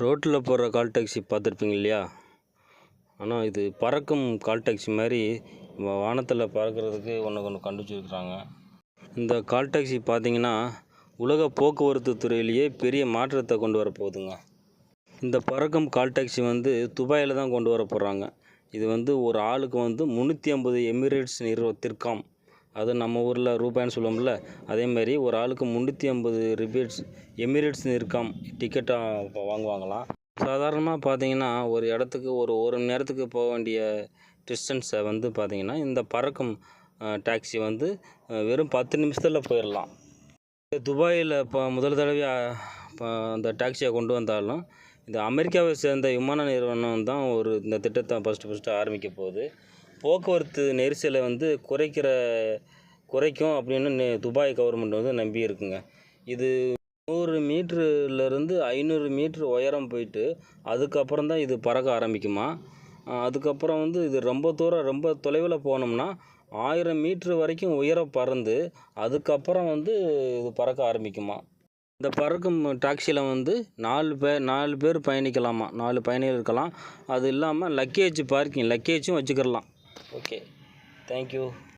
ரோட்டில் போகிற call taxi பார்த்துருப்பீங்க இல்லையா? ஆனால் இது பறக்கும் கால் டாக்ஸி மாதிரி வானத்தில் பறக்கிறதுக்கு ஒன்று ஒன்று கண்டுபிடிச்சிருக்கிறாங்க. இந்த கால் டாக்ஸி பார்த்தீங்கன்னா உலக போக்குவரத்து துறையிலேயே பெரிய மாற்றத்தை கொண்டு வர போகுதுங்க. இந்த பறக்கும் கால் டாக்ஸி வந்து துபாயில் தான் கொண்டு வர போகிறாங்க இது வந்து ஒரு ஆளுக்கு வந்து முந்நூற்றி ஐம்பது எமிரேட்ஸ் நிறுவத்திற்காம். அது நம்ம ஊரில் ரூபாய்ன்னு சொல்லுவோம்ல அதே மாதிரி ஒரு ஆளுக்கு முந்நூற்றி ஐம்பது ரிபீட்ஸ் எமிரேட்ஸ் நிற்காம் டிக்கெட்டாக வாங்குவாங்களாம் சாதாரணமாக பார்த்தீங்கன்னா ஒரு இடத்துக்கு ஒரு ஒரு மணி நேரத்துக்கு போக வேண்டிய டிஸ்டன்ஸை வந்து பார்த்தீங்கன்னா இந்த பறக்கும் டாக்ஸி வந்து வெறும் பத்து நிமிஷத்தில் போயிடலாம் துபாயில் இப்போ முதல் தடவையாக இப்போ அந்த டாக்ஸியை கொண்டு வந்தாலும் இந்த அமெரிக்காவை சேர்ந்த விமான நிறுவனம் தான் ஒரு இந்த திட்டத்தை ஃபஸ்ட்டு ஃபஸ்ட்டு ஆரம்பிக்க போகுது. போக்குவரத்து நெரிசலை வந்து குறைக்கிற குறைக்கும் அப்படின்னு துபாய் கவர்மெண்ட் வந்து நம்பி இருக்குங்க. இது நூறு மீட்டருலேருந்து ஐநூறு மீட்ரு உயரம் போயிட்டு அதுக்கப்புறம் தான் இது பறக்க ஆரம்பிக்குமா? அதுக்கப்புறம் வந்து இது ரொம்ப தூரம் ரொம்ப தொலைவில் போனோம்னா ஆயிரம் மீட்ரு வரைக்கும் உயரம் பறந்து அதுக்கப்புறம் வந்து இது பறக்க ஆரம்பிக்குமா? இந்த பறக்கும் டாக்ஸியில் வந்து நாலு பேர் நாலு பேர் பயணிக்கலாமா? நாலு பயணிகள் இருக்கலாம். அது இல்லாமல் லக்கேஜ் பார்க்கிங் லக்கேஜும் வச்சுக்கிடலாம் ஓகே தேங்க்யூ